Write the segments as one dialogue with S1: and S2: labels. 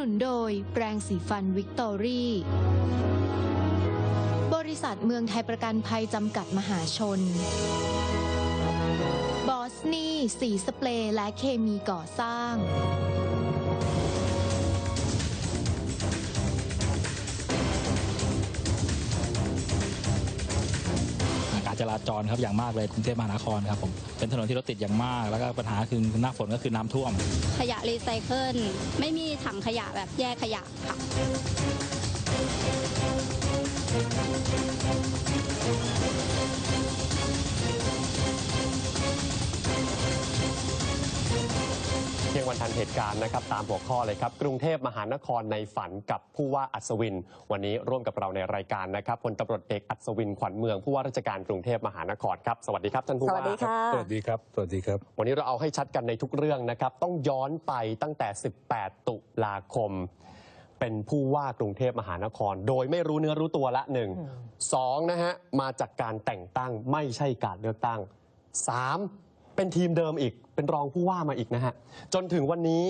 S1: นุนโดยแปรงสีฟันวิกตอรี่ บริษัทเมืองไทยประกันภัยจำกัดมหาชน บอสนี่ สีสเปรย์และเคมีก่อสร้าง
S2: จราจรครับอย่างมากเลยกรุงเทพมหานครครับผมเป็นถนนที่รถติดอย่างมาก แล้วก็ปัญหาคือหน้าฝนก็คือน้ำท่วม
S3: ขยะรีไซเคิลไม่มีถังขยะแบบแยกขยะค่ะ
S4: เที่ยงวันทันเหตุการณ์นะครับตามหัวข้อเลยครับ กรุงเทพมหานครในฝันกับผู้ว่าอัศวิน วันนี้ร่วมกับเราในรายการนะครับพลตำรวจเอกอัศวินขวัญเมืองผู้ว่าราชการกรุงเทพมหานครครับสวัสดีครับท่านผู้
S5: ส
S4: ว่า
S5: วัสดีค่ะ
S6: สวัสดีครับสวัสดีครับ
S4: วันนี้เราเอาให้ชัดกันในทุกเรื่องนะครับต้องย้อนไปตั้งแต่ 18 ตุลาคม เป็นผู้ว่ากรุงเทพมหานคร โดยไม่รู้เนื้อรู้ตัวละหนึ่งสองนะฮะมาจากการแต่งตั้งไม่ใช่การเลือกตั้งสาม เป็นทีมเดิมอีก เป็นรองผู้ว่ามาอีกนะฮะ จนถึงวันนี้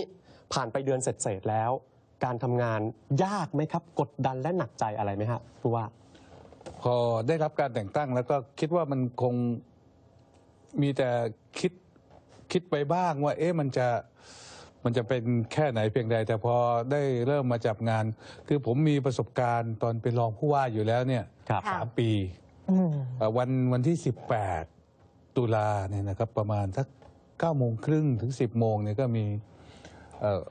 S4: ผ่านไปเดือนเสร็จๆแล้ว การทำงานยากไหมครับ กดดันและหนักใจอะไรไหมฮะผู้ว่า
S6: พอได้รับการแต่งตั้งแล้วก็คิดว่ามันคงมีแต่คิดคิดไปบ้างว่า เอ๊ะมันจะมันจะเป็นแค่ไหนเพียงใด แต่พอได้เริ่มมาจับงาน คือผมมีประสบการณ์ตอนเป็นรองผู้ว่าอยู่แล้วเนี่ย
S4: ครับ
S6: สามปี
S5: อืม
S6: เอ่อวันวันที่18 ตุลาเนี่ยนะครับประมาณสัก9โมงครึ่งถึง10โมงเนี่ยก็มีเอ่อ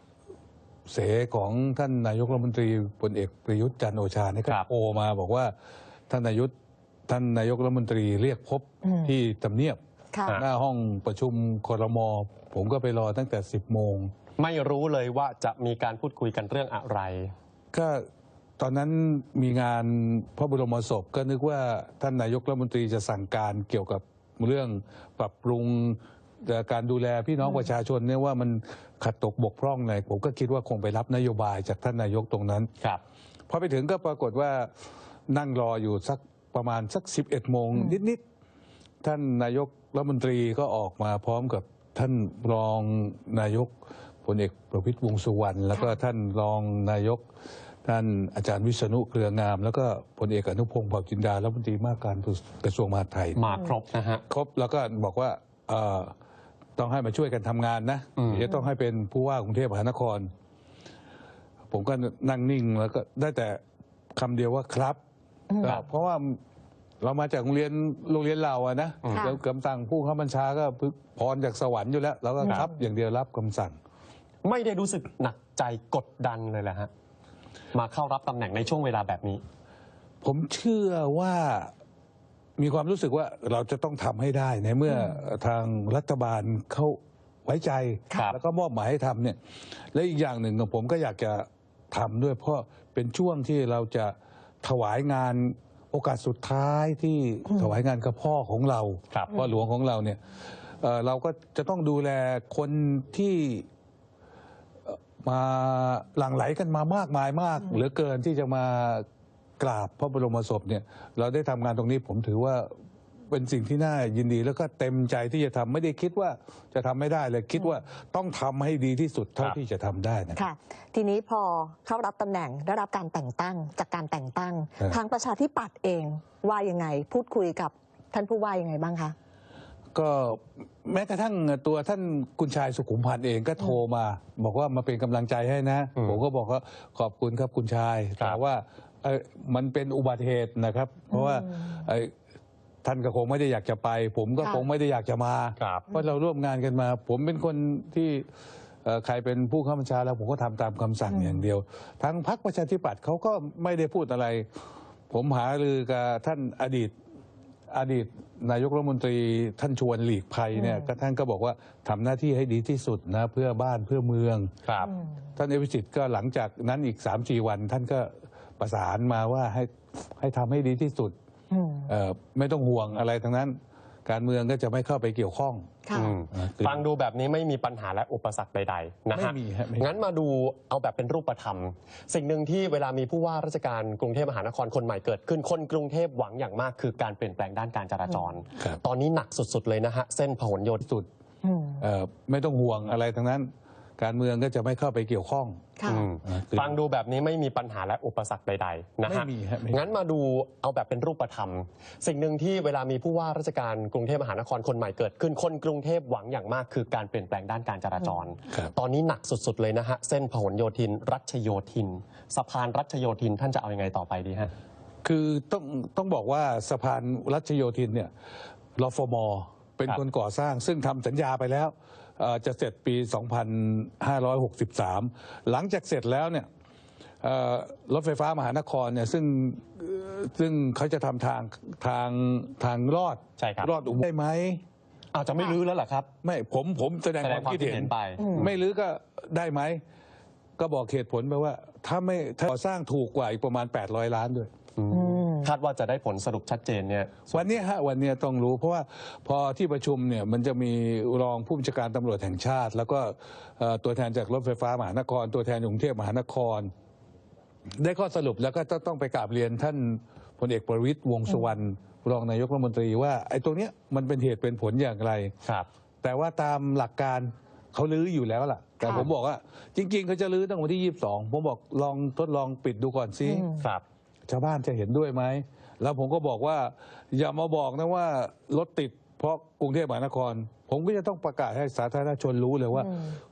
S6: เสของท่านนายกรัฐมนตรีพลเอกประยุทธ์จันทร์โอชาเนี่ยก็
S4: ครับ
S6: โทรมาบอกว่าท่านนายกท่านนายกรัฐมนตรีเรียกพบ
S5: อืม
S6: ที่ทำเนียบ
S5: ค่ะ
S4: อะ
S6: หน้าห้องประชุมครมผมก็ไปรอตั้งแต่ 10 โมง
S4: ไม่รู้เลยว่าจะมีการพูดคุยกันเรื่องอะไร
S6: ก็ตอนนั้นมีงานพระบรมศพก็นึกว่าท่านนายกรัฐมนตรีจะสั่งการเกี่ยวกับ เรื่องปรับปรุงการดูแลพี่น้องประชาชนเนี่ยว่ามันขัดตกบกพร่องไหนผมก็คิดว่าคงไปรับนโยบายจากท่านนายกตรงนั้น
S4: ครับ
S6: พอไปถึงก็ปรากฏว่านั่งรออยู่สักประมาณสัก 11 โมงนิดๆท่านนายกรัฐมนตรีก็ออกมาพร้อมกับท่านรองนายกพลเอกประวิตรวงษ์สุวรรณแล้วก็ท่านรองนายก ท่านอาจารย์วิษณุเครืองาม แล้วก็พลเอกอนุพงศ์เผ่าจินดารัฐมนตรีว่าการกระทรวงมหาดไทย
S4: มาครบนะฮะ
S6: ครบแล้วก็บอกว่าเอ่อต้องให้มาช่วยกันทำงานนะ
S4: อืม
S6: จะต้องให้เป็นผู้ว่ากรุงเทพมหานคร ผมก็นั่งนิ่งแล้วก็ได้แต่คำเดียวว่าครับ
S4: ครับ
S6: เพราะว่าเรามาจากโรงเรียนโรงเรียนเราอะนะ
S5: ค่ะ
S6: แล้วคำสั่งผู้ข้าบัญชาก็พรจากสวรรค์อยู่แล้วเราก็ครับ อย่างเดียวรับคำสั่ง
S4: ไม่ได้รู้สึกหนักใจกดดันเลยแหละฮะ มาเข้ารับตำแหน่งในช่วงเวลาแบบนี้
S6: ผมเชื่อว่ามีความรู้สึกว่าเราจะต้องทำให้ได้ในเมื่อทางรัฐบาลเขาไว้ใจ
S4: ครับ
S6: แล้วก็มอบหมายให้ทำเนี่ย และอีกอย่างหนึ่งผมก็อยากจะทำด้วย เพราะเป็นช่วงที่เราจะถวายงานโอกาสสุดท้ายที่ถวายงานกับพ่อของเรา
S4: ครับ
S6: พ่อหลวงของเราเนี่ยเอ่อเราก็จะต้องดูแลคนที่เอ่อ มาหลั่งไหลกันมามากมายมาก เหลือเกินที่จะมากราบพระบรมศพเนี่ย เราได้ทำงานตรงนี้ผมถือว่าเป็นสิ่งที่น่ายินดีแล้วก็เต็มใจที่จะทำไม่ได้คิดว่าจะทำไม่ได้เลยคิดว่าต้องทำให้ดีที่สุดเท่า
S4: ครับ
S6: ที่จะทำได้นะ
S5: ค่ะ ทีนี้พอเข้ารับตำแหน่งได้รับการแต่งตั้งจากการแต่งตั้ง
S6: ครับ
S5: ทางประชาธิปัตย์เองว่ายังไง พูดคุยกับท่านผู้ว่ายังไงบ้างคะ
S6: ก็แม้กระทั่งตัวท่านกุญชายสุขุมพันธ์เองก็โทรมา บอกว่ามาเป็นกำลังใจให้นะ
S4: อืม
S6: ผมก็บอกว่าขอบคุณครับคุณชาย
S4: ครับ
S6: แต่ว่าเอ่อมันเป็นอุบัติเหตุนะครับ เพราะว่าเอ่อท่านก็คงไม่ได้อยากจะไป ผมก็
S5: ค่ะ
S6: คงไม่ได้อยากจะมา
S4: ครับ
S6: เพราะเราร่วมงานกันมา ผมเป็นคนที่เอ่อใครเป็นผู้ข้าบัญชาแล้วผมก็ทำตามคำสั่งอย่างเดียวทั้งพรรคประชาธิปัตย์เขาก็ไม่ได้พูดอะไร ผมหารือกับท่านอดีต อดีตนายกรัฐมนตรีท่านชวนหลีกภัยเนี่ยก็ท่านก็บอกว่าทำหน้าที่ให้ดีที่สุดนะเพื่อบ้านเพื่อเมือง
S4: ครับ
S6: ท่านเอวิสิตก็หลังจากนั้นอีก3ามสี่วัน ท่านก็ประสานมาว่าให้ให้ทำให้ดีที่สุด
S5: อืม
S6: เอ่อไม่ต้องห่วงอะไรทั้งนั้น การเมืองก็จะไม่เข้าไปเกี่ยวข้อง
S5: ค่ะ
S4: อืม
S6: อ่า
S4: ฟังดูแบบนี้ไม่มีปัญหาและอุปสรรคใดๆนะ
S6: ไม่
S4: ฮะ
S6: มีฮะไม่มี
S4: งั้นมาดูเอาแบบเป็นรูปธรรม สิ่งหนึ่งที่เวลามีผู้ว่าราชการกรุงเทพมหานครคนใหม่เกิดขึ้นคนกรุงเทพหวังอย่างมาก คือการเปลี่ยนแปลงด้านการจราจร
S6: ครับ
S4: ตอนนี้หนักสุดๆเลยนะฮะเส้นพหลโยธิน
S6: สุด
S5: อืม
S6: เอ่อไม่ต้องห่วงอะไรทั้งนั้น การเมืองก็จะไม่เข้าไปเกี่ยวข้อง
S5: ค่ะ
S4: อืม
S6: อ่าคือ
S4: ฟังดูแบบนี้ไม่มีปัญหาและอุปสรรคใดๆนะ
S6: ไม่
S4: ฮะ
S6: มีฮะไม่มี
S4: งั้นมาดูเอาแบบเป็นรูปธรรม สิ่งหนึ่งที่เวลามีผู้ว่าราชการกรุงเทพมหานครคนใหม่เกิดขึ้น คนกรุงเทพหวังอย่างมากคือการเปลี่ยนแปลงด้านการจราจร
S6: ครับ
S4: ตอนนี้หนักสุดๆเลยนะฮะ เส้นพหลโยธิน รัชโยธิน สะพานรัชโยธินท่านจะเอาอยัางไงต่อไปดีฮะ
S6: คือต้องต้องบอกว่าสะพานรัชโยธินเนี่ยรฟมเป็น
S4: ครับ
S6: คนก่อสร้างซึ่งทำสัญญาไปแล้วเอ่อ จะเสร็จปี 2563 หลังจากเสร็จแล้วเนี่ยเอ่อรถไฟฟ้ามหานครเนี่ยซึ่งเอ่อซึ่งเขาจะทำทางทางทางรอด
S4: ใช่ครับ
S6: รอดอุโมงค์ได้ไหม
S4: อาจจะไม่รื้อแล้วเหรอครับ
S6: ไม่ผมผมแสดง
S4: แส
S6: ค
S4: ด
S6: วางม
S4: ความ
S6: คิด
S4: คิด
S6: เห็
S4: เห็
S6: น
S4: นไป
S6: ไม่รื้อก็ได้ไหม ก็บอกเหตุผลไปว่า ถ้าไม่ถ้าก่อสร้างถูกกว่าอีกประมาณ 800 ล้านด้วย
S4: คาดว่าจะได้ผลสรุปชัดเจนเนี่ย
S6: วันนี้ฮะวันนี้ต้องรู้เพราะว่าพอที่ประชุมเนี่ยมันจะมีรองผู้บัญชาการตำรวจแห่งชาติ แล้วก็เอ่อตัวแทนจากรถไฟฟ้ามหานคร ตัวแทนกรุงเทพมหานคร ได้ข้อสรุปแล้วก็ต้องไปกราบเรียนท่านพลเอกประวิตยวงษ์สุวรรณรองนายกรัฐมนตรีว่าไอ้ตรงเนี้ยมันเป็นเหตุเป็นผลอย่างไร
S4: ครับ
S6: แต่ว่าตามหลักการเขาลื้ออยู่แล้วล่ะ แต่
S5: ค่ะ
S6: ผมบอกว่า จริง ๆเขาจะลื้อตั้งวันที่ 22 ผมบอกลองทดลองปิดดูก่อนสิ
S4: ครับ
S6: ชาวบ้านจะเห็นด้วยไหม แล้วผมก็บอกว่า อย่ามาบอกนะว่ารถติดเพราะกรุงเทพมหานคร ผมก็จะต้องประกาศให้สาธารณชนรู้เลยว่า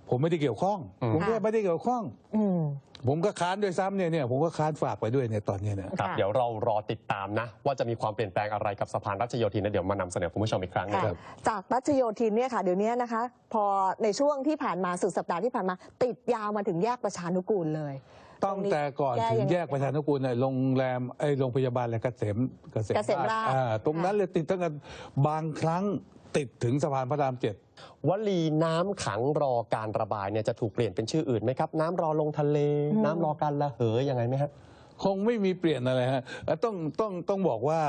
S6: ผมไม่ได้เกี่ยวข้อง
S4: อืม
S6: กรุงเทพไม่ได้เกี่ยวข้อง
S5: อืม
S6: ผมก็ค้านด้วยซ้ำเนี่ยเนี่ยผมก็ค้านฝากไปด้วยเนี่ยตอนเนี้ยเนี่ย
S4: ครับ
S5: ค่ะ
S4: เดี๋ยวเรารอติดตามนะ ว่าจะมีความเปลี่ยนแปลงอะไรกับสะพานรัชโยธินนะเดี๋ยวมานำเสนอคุณผู้ชมอีกครั้งหนึง
S5: ค่ะจากรัชโยธินเนี่ยค่ะเดี๋ยวนี้นะคะ พอในช่วงที่ผ่านมาสุดสัปดาห์ที่ผ่านมา ติดยาวมาถึงแยกประชานุกูลเลย
S6: ต้องแต่ก่อน
S5: แก้
S6: ถึง
S5: ยังไง
S6: แยกประชานุกูลเนี่ยโรงแรมไอ้โรงพยาบาลอะไรเกษมเกษ
S5: เกษมราช
S6: อ่ตรงนั้นเลยติดตั้งแต่บางครั้งติดถึงสะพานพระรามเจ็ด
S4: วลีน้ำขังรอการระบายเนี่ยจะถูกเปลี่ยนเป็นชื่ออื่นไหมครับ น้ำรอลงทะเล น้ำรอการระเหยยังไงไหมฮะ
S6: คงไม่มีเปลี่ยนอะไรฮะเอ่อต้องต้องต้องบอกว่า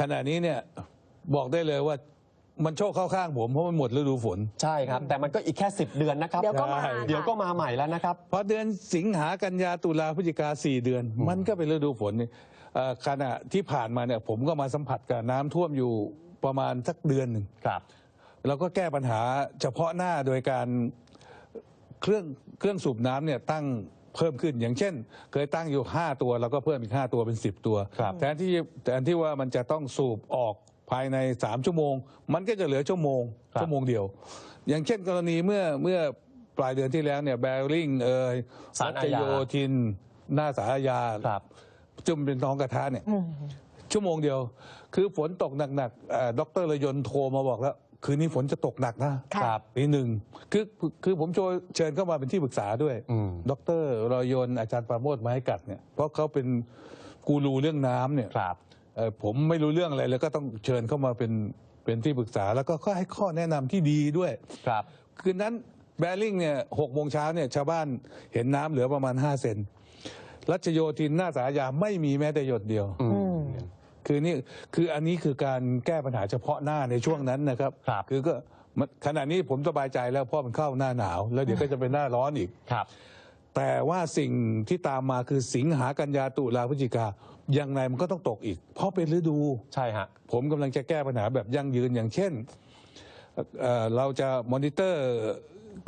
S6: ขณะนี้เนี่ยบอกได้เลยว่า มันโชคเข้าข้างผมเพราะมันหมดฤดูฝน
S4: ใช่ครับ แต่มันก็อีกแค่ 10 เดือนนะครับ
S5: เดี๋ยวก็มา
S6: ใช่
S4: เดี๋ยวก็มาใหม่แล้วนะครับ
S6: พอเดือนสิงหากันยาตุลาพฤศจิกาสี่เดือน มันก็เป็นฤดูฝนนี่เอ่อขณะที่ผ่านมาเนี่ยผมก็มาสัมผัสกับน้ำท่วมอยู่ประมาณสักเดือนหนึ่ง
S4: ครับ
S6: เราก็แก้ปัญหาเฉพาะหน้าโดยการเครื่องเครื่องสูบน้ำเนี่ยตั้งเพิ่มขึ้นอย่างเช่น เคยตั้งอยู่ 5 ตัวเราก็เพิ่มอีก 5 ตัวเป็น 10 ตัว
S4: ครับ
S6: แทนที่แทนที่ว่ามันจะต้องสูบออก ภายใน 3 ชั่วโมง มันก็จะเหลือชั่วโมง
S4: ครับ
S6: ชั่วโมงเดียว อย่างเช่นกรณีเมื่อเมื่อปลายเดือนที่แล้วเนี่ยแบริ่งเอ่ย
S4: ศาลอา
S6: ช
S4: ญา
S6: โยธิน หน้าสารอาญา
S4: ครับ
S6: จุ่มเป็นท้องกระทะเนี่ยชั่วโมงเดียว คือฝนตกหนักๆเอ่อดรระยนโทรมาบอกแล้ว คืนนี้ฝนจะตกหนักนะ
S5: ค่ะ
S4: ครับ
S6: ปีหนึ่งคือคือผมโชว์เชิญเข้ามาเป็นที่ปรึกษาด้วย
S4: อืม
S6: ดรรอยนอาจารย์ปราโมทไม้กัดเนี่ยเพราะเขาเป็นกูรูเรื่องน้ำเนี่ย
S4: ครับ
S6: เอ่อ ผมไม่รู้เรื่องอะไรเลยก็ต้องเชิญเข้ามาเป็นเป็นที่ปรึกษาแล้วก็ก็ให้ข้อแนะนำที่ดีด้วย
S4: ครับ
S6: คืนนั้นแบริ่งเนี่ยหกโมงเช้าเนี่ยชาวบ้านเห็นน้ำเหลือประมาณ5เซนรัชโยธินหน้าสารยาไม่มีแม้แต่หยดเดียว
S4: อืม
S6: คือนี่คืออันนี้คือการแก้ปัญหาเฉพาะหน้าในช่วงนั้นนะครับ
S4: ครับ
S6: คือก็มันขณะนี้ผมสบายใจแล้วเพราะมันเข้าหน้าหนาว แล้วเดี๋ยวก็จะเป็นหน้าร้อนอีก
S4: ครับ
S6: แต่ว่าสิ่งที่ตามมาคือสิงหากันยาตุลาพฤศจิกา ยังไงมันก็ต้องตกอีก เพราะเป็นฤดู
S4: ใช่ฮะ
S6: ผมกำลังจะแก้ปัญหาแบบยั่งยืนอย่างเช่นเอ่อเราจะมอนิเตอร์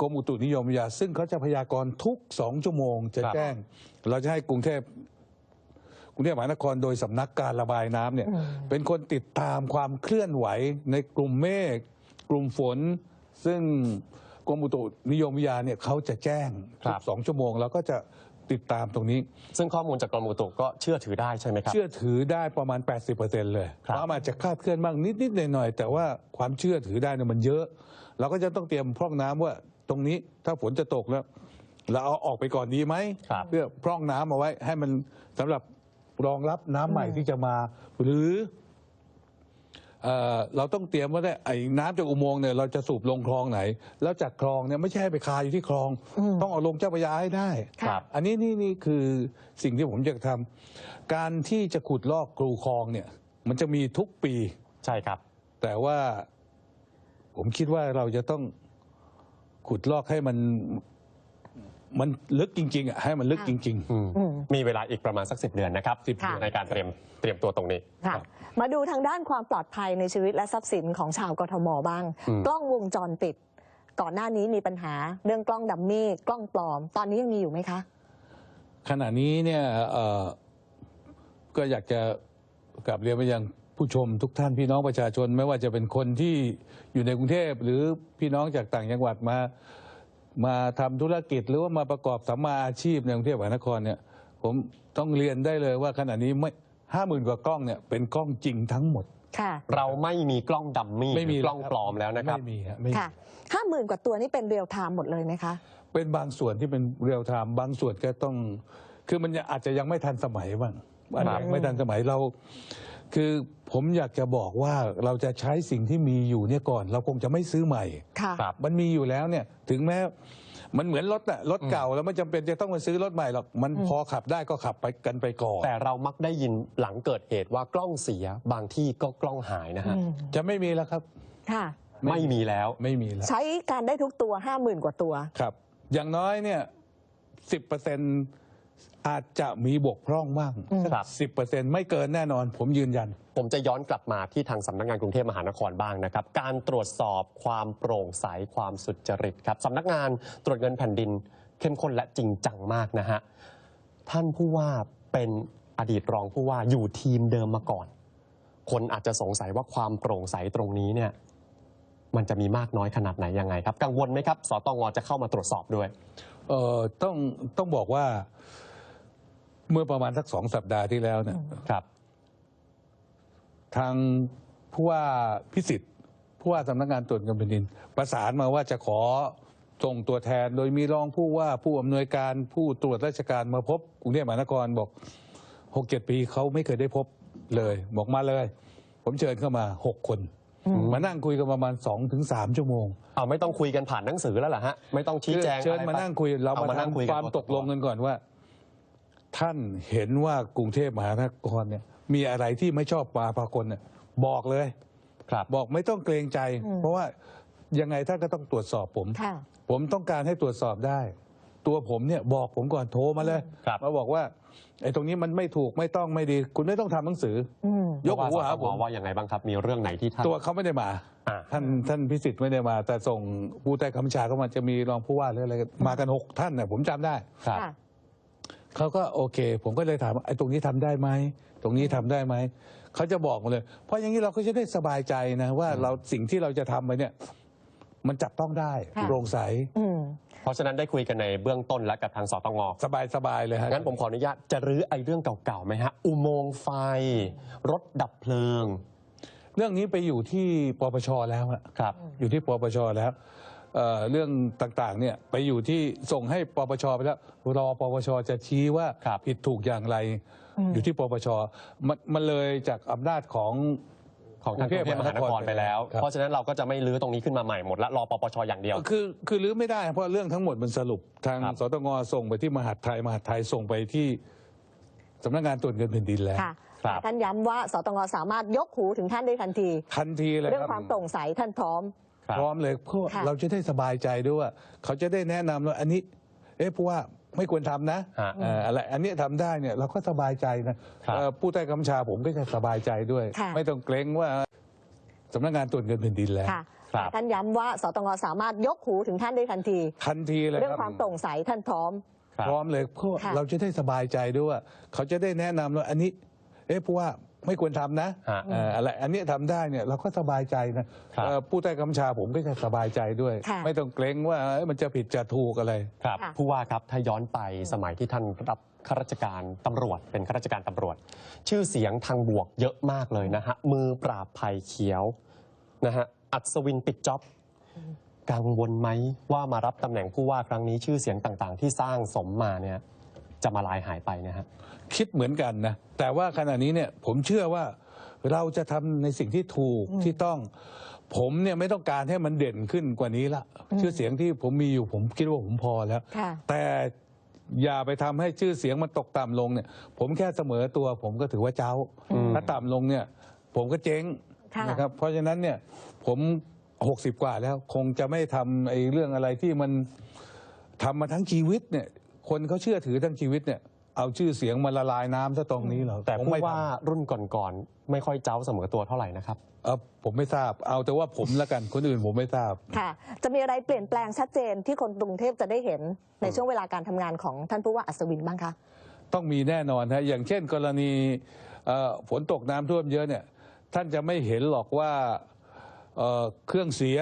S6: กรมอุตุนิยมวิทยาซึ่งเขาจะพยากรณ์ทุกสองชั่วโมงจะ
S4: ครับ
S6: แจ้ง เราจะให้กรุงเทพกรุงเทพมหานครโดยสำนักการระบายน้ำเนี่ย เป็นคนติดตามความเคลื่อนไหวในกลุ่มเมฆกลุ่มฝน ซึ่งกรมอุตุนิยมวิทยาเนี่ยเขาจะแจ้ง
S4: ครั
S6: ทุ
S4: บ
S6: กสองชั่วโมงเราก็จะ ติดตามตรงนี้
S4: ซึ่งข้อมูลจากกรมอุตุก็เชื่อถือได้ใช่ไหมครับ
S6: เชื่อถือได้ประมาณ 80%เลย
S4: ครับ
S6: เพราะมันอาจจะคลาดเคลื่อนบ้างนิดๆหน่อยๆแต่ว่าความเชื่อถือได้เนี่ยมันเยอะ เราก็จะต้องเตรียมพร่องน้ำว่าตรงนี้ถ้าฝนจะตกแล้ว เราเอาออกไปก่อนดีไหม
S4: ครับ
S6: เพื่อพร่องน้ำเอาไว้ให้มันสำหรับรองรับน้ำใหม่ที่จะมา หรือ เอ่อเราต้องเตรียมว่าได้ไอ้น้ำจากอุโมงค์เนี่ยเราจะสูบลงคลองไหน แล้วจากคลองเนี่ยไม่ใช่ให้ไปคาอยู่ที่คลอง ต้องเอาลงเจ้าพระยาให้ได้
S4: ครับ
S6: อันนี้นี่นี่คือสิ่งที่ผมจะทำการที่จะขุดลอกครูคลองเนี่ย มันจะมีทุกปี
S4: ใช่ครับ
S6: แต่ว่าผมคิดว่าเราจะต้องขุดลอกให้มัน มันลึกจริงๆอะให้มันลึกจริง
S4: อืมมีเวลาอีกประมาณสักสิเดือนนะครับ
S6: 10เดือน
S4: ในการเตรียมเตรียมตัวตรงนี้
S5: ค่ะ มาดูทางด้านความปลอดภัยในชีวิตและทรัพย์สินของชาวกทมบ้าง
S4: อืม
S5: กล้องวงจรปิด ก่อนหน้านี้มีปัญหา เรื่องกล้องดัมมี่กล้องปลอม ตอนนี้ยังมีอยู่ไหมคะ
S6: ขณะนี้เนี่ยเอ่อก็อยากจะกลับเรียนไปยังผู้ชมทุกท่านพี่น้องประชาชน ไม่ว่าจะเป็นคนที่อยู่ในกรุงเทพหรือพี่น้องจากต่างจังหวัดมา มาทำธุรกิจหรือว่ามาประกอบสัมมาอาชีพในกรุงเทพมหานครเนี่ยผมต้องเรียนได้เลยว่าขณะนี้ไม่ห้าหมื่นกว่ากล้องเนี่ยเป็นกล้องจริงทั้งหมด
S5: ค่ะ
S4: เราไม่มีกล้องดัมมี่
S6: ไม่มี
S4: หรือกล้องปลอมแล้วนะครับ
S6: ไม่มีฮะไม่มี
S5: ค่ะห้าหมื่นกว่าตัวนี่เป็นเรียลไทม์หมดเลยไหมคะ
S6: เป็นบางส่วนที่เป็นเรียลไทม์บางส่วนก็ต้อง คือมันอาจจะยังไม่ทันสมัยบ้างอันไหนไม่ทันสมัยเรา คือผมอยากจะบอกว่าเราจะใช้สิ่งที่มีอยู่เนี่ยก่อน เราคงจะไม่ซื้อใหม่
S5: ค่ะ
S4: ครับ
S6: มันมีอยู่แล้วเนี่ยถึงแม้มันเหมือนรถอะรถเก่าแล้วไม่จำเป็นจะต้องมาซื้อรถใหม่หรอกมันพอขับได้ก็ขับไปกันไปก่อน
S4: แต่เรามักได้ยินหลังเกิดเหตุว่ากล้องเสียบางที่ก็กล้องหายนะฮะ
S5: อืม
S6: จะไม่มีแล้วครับ
S5: ค่ะ
S4: ไม่มีแล้ว
S6: ไม่มีแล้ว
S5: ใช้การได้ทุกตัวห้าหมื่นกว่าตัว
S6: ครับ อย่างน้อยเนี่ยสิบเปอร์เซ็น อาจจะมีบกพร่องบ้าง
S5: อืม
S4: ครับ
S6: สิบเปอร์เซ็นไม่เกินแน่นอน ผมยืนยัน
S4: ผมจะย้อนกลับมาที่ทางสำนักงานกรุงเทพมหานครบ้างนะครับ การตรวจสอบความโปร่งใสความสุจริตครับสำนักงานตรวจเงินแผ่นดิน เข้มข้นและจริงจังมากนะฮะท่านผู้ว่าเป็นอดีตรองผู้ว่าอยู่ทีมเดิมมาก่อน คนอาจจะสงสัยว่าความโปร่งใสตรงนี้เนี่ยมันจะมีมากน้อยขนาดไหนยังไงครับ กังวลไหมครับสตงจะเข้ามาตรวจสอบด้วย
S6: เอ่อต้องต้องบอกว่าเมื่อประมาณสักสองสัปดาห์ที่แล้วเนี่ย
S4: ครับ
S6: ทางผู้ว่าพิสิทธิ์ผู้ว่าสำนักงานตรวจเงินแผ่นดิน ประสานมาว่าจะขอส่งตัวแทน โดยมีรองผู้ว่าผู้อำนวยการผู้ตรวจราชการมาพบกรุงเทพมหานครบอกหกเจ็ดปีเขาไม่เคยได้พบเลย บอกมาเลย ผมเชิญเข้ามาหกคน มานั่งคุยกันประมาณสองถึงสามชั่วโมง
S4: เอาไม่ต้องคุยกันผ่านหนังสือแล้วเหรอฮะไม่ต้องชี้แจง
S6: เชิญ
S4: อะไร
S6: มา
S4: ไป
S6: นั่งคุยเรา
S4: เอา
S6: มา
S4: มานั่งคุย
S6: ทำ
S4: กัน
S6: ความ
S4: ตัวต่อ
S6: ตกลงกันก่อนว่า ท่านเห็นว่ากรุงเทพมหานครเนี่ย มีอะไรที่ไม่ชอบมาพากลเนี่ยบอกเลย
S4: ครับ
S6: บอกไม่ต้องเกรงใจ
S5: อืม
S6: เพราะว่ายังไงท่านก็ต้องตรวจสอบผม
S5: ค่ะ
S6: ผมต้องการให้ตรวจสอบได้ ตัวผมเนี่ยบอกผมก่อนโทรมาเลย
S4: ครับ
S6: มาบอกว่าไอ้ตรงนี้มันไม่ถูกไม่ต้องไม่ดี คุณไม่ต้องทำหนังสือ
S5: อืม
S6: ยกหูหา
S4: สต
S6: ผม
S4: ว่ายังไงบ้างครับ มีเรื่องไหนที่ท่าน
S6: ตัวเขาไม่ได้มา
S4: อ่า
S6: ท่านท่านพิสิทธิ์ไม่ได้มา แต่ส่งผู้ใต้คำบัญชาเข้ามาจะมีรองผู้ว่าหรืออะไรกันมากันหกท่านน่ะผมจำได้
S4: ครับ
S5: ค่ะ
S6: เขาก็โอเค ผมก็เลยถามว่าไอ้ตรงนี้ทำได้ไหมตรงนี้ทำได้ไหมเขาจะบอกมาเลย เพราะอย่างนี้เราก็จะได้สบายใจนะว่าเราสิ่งที่เราจะทำไปเนี่ย มันจับต้องได้
S5: ค่ะ
S6: โปร่งใส
S5: อืม
S4: เพราะฉะนั้นได้คุยกันในเบื้องต้นและกับทางสตง
S6: สบายสบายเลยฮะ
S4: งั้นผมขออนุญาตจะรื้อไอ้เรื่องเก่าๆไหมฮะ อุโมงค์ไฟ รถดับเพลิง
S6: เรื่องนี้ไปอยู่ที่ปปชแล้วอะ
S4: ครับ
S6: อยู่ที่ปปชแล้วเอ่อเรื่องต่างๆเนี่ยไปอยู่ที่ส่งให้ปปชไปแล้วรอปปชจะชี้ว่า
S4: ครับ
S6: ผิดถูกอย่างไร
S5: อืม
S6: อยู่ที่ปปชมันมันเลยจากอำนาจของ
S4: ของทางกรุงเทพมหานครไปแล้ว
S6: ครับ
S4: เพราะฉะนั้นเราก็จะไม่รื้อตรงนี้ขึ้นมาใหม่หมดละรอปปชอย่างเดียว
S6: คือคือรื้อไม่ได้ เพราะเรื่องทั้งหมดมันสรุปทาง
S4: ครับ
S6: สตงส่งไปที่มหาดไทยมหาดไทยส่งไปที่สำนักงานตรวจเงินแผ่นดินแล้ว
S5: ค่ะ
S4: ครับ
S5: ท่านย้ำว่าสตงสามารถยกหูถึงท่านได้ทันที
S6: ทันทีเลย
S5: เรื่อง
S6: ครับ
S5: ความโปร่งใสท่านพร้อม
S4: ครับ
S6: พร้อมเลยเพื่อ
S5: ค่ะ
S6: เราจะได้สบายใจด้วยว่า เขาจะได้แนะนำว่าอันนี้ เอ๊ะผู้ว่า ไม่ควรทำนะ
S4: ฮะ
S6: เอ่ออะไรอันนี้ทำได้เนี่ยเราก็สบายใจนะครับเอ่อผู้ใต้กำชาผมก็จะสบายใจด้วย
S5: ค่ะ
S6: ไม่ต้องเกรงว่าสำนักงานตรวจเงินแผ่นดินแล้ว
S5: ค่ะ
S4: ครับ
S5: ท่านย้ำว่าสตงสามารถยกหูถึงท่านได้ทันที
S6: ทันทีเลย
S5: เรื่อง
S6: ครับ
S5: ความโปร่งใสท่านพร้อม
S4: ครับ
S6: พร้อมเลยเพื่อ
S5: ค่ะ
S6: เราจะได้สบายใจด้วยว่าเขาจะได้แนะนำว่าอันนี้ เอ๊ะผู้ว่า ไม่ควรทำนะ
S4: ฮะ
S6: เอ่ออะไรอันนี้ทำได้เนี่ยเราก็สบายใจนะครับ เอ่อผู้ใต้กำชาผมก็จะสบายใจด้วย
S5: ค่ะ
S6: ไม่ต้องเกรงว่าเอ้ยมันจะผิดจะถูกอะไร
S4: ครับ
S5: ค่ะ
S4: ผู้ว่าครับถ้าย้อนไปสมัยที่ท่านรับข้าราชการตำรวจ เป็นข้าราชการตำรวจ ชื่อเสียงทางบวกเยอะมากเลยนะฮะมือปราบภัยเขียวนะฮะอัศวินปิดจ็อบกังวลไหมว่ามารับตำแหน่งผู้ว่าครั้งนี้ชื่อเสียงต่างๆ ที่สร้างสมมาเนี่ย จะมาลายหายไปนะฮะ
S6: คิดเหมือนกันนะ แต่ว่าขณะนี้เนี่ยผมเชื่อว่าเราจะทำในสิ่งที่ถูกที่ต้อง ผมเนี่ยไม่ต้องการให้มันเด่นขึ้นกว่านี้ละชื่อเสียงที่ผมมีอยู่ผมคิดว่าผมพอแล้ว
S5: ค่ะ
S6: แต่อย่าไปทำให้ชื่อเสียงมันตกต่ำลงเนี่ย ผมแค่เสมอตัว ผมก็ถือว่าเจ้า
S4: อืม
S6: ถ้าต่ำลงเนี่ย ผมก็เจ๊ง
S5: ค่ะ
S6: นะครับ เพราะฉะนั้นเนี่ยผมหกสิบกว่าแล้ว คงจะไม่ทำไอ้เรื่องอะไรที่มันทำมาทั้งชีวิตเนี่ย คนเขาเชื่อถือทั้งชีวิตเนี่ยเอาชื่อเสียงมาละลายน้ำซะตรงนี้หรอก
S4: แต่
S6: ผม
S4: ผู้
S6: ไม่ทำ
S4: ว่ารุ่นก่อนๆไม่ค่อยเจ้าเสมอตัวเท่าไหร่นะครับ
S6: เออผมไม่ทราบ เอาแต่ว่าผมละกันคนอื่นผมไม่ทราบ
S5: ค่ะ จะมีอะไรเปลี่ยนแปลงชัดเจนที่คนกรุงเทพจะได้เห็นในช่วงเวลาการทำงานของท่านผู้ว่าอัศวินบ้างคะ
S6: ต้องมีแน่นอนฮะอย่างเช่นกรณีเอ่อฝนตกน้ำท่วมเยอะเนี่ยท่านจะไม่เห็นหรอกว่าเอ่อเครื่องเสีย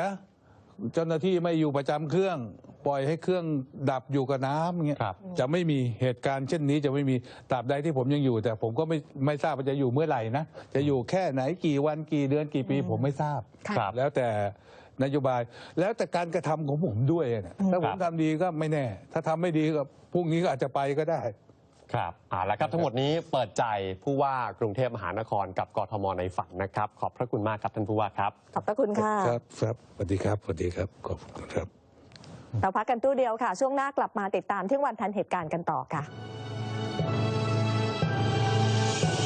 S6: เจ้าหน้าที่ไม่อยู่ประจำเครื่อง ปล่อยให้เครื่องดับอยู่กับน้ำอย่างเงี้ย
S4: ครับ
S6: จะไม่มีเหตุการณ์เช่นนี้จะไม่มีตราบใดที่ผมยังอยู่ แต่ผมก็ไม่ไม่ทราบว่าจะอยู่เมื่อไหร่นะจะอยู่แค่ไหนกี่วันกี่เดือนกี่ปีผมไม่ทราบ
S5: ค่ะ
S4: ครับ
S6: แล้วแต่นโยบายแล้วแต่การกระทำของผมด้วยนะถ้าผมทำดีก็ไม่แน่ ถ้าทำไม่ดีก็พรุ่งนี้ก็อาจจะไปก็ได้
S4: ครับเอาละครับ ทั้งหมดนี้เปิดใจผู้ว่ากรุงเทพมหานครกับกทมในฝันนะครับ ขอบพระคุณมากครับท่านผู้ว่าครับ
S5: ขอบพระคุณค่ะ
S6: ครับครับสวัสดีครับสวัสดีครับขอบคุณครับ
S5: เราพักกันตู้เดียวค่ะ ช่วงหน้ากลับมาติดตามเที่ยงวันทันเหตุการณ์กันต่อค่ะ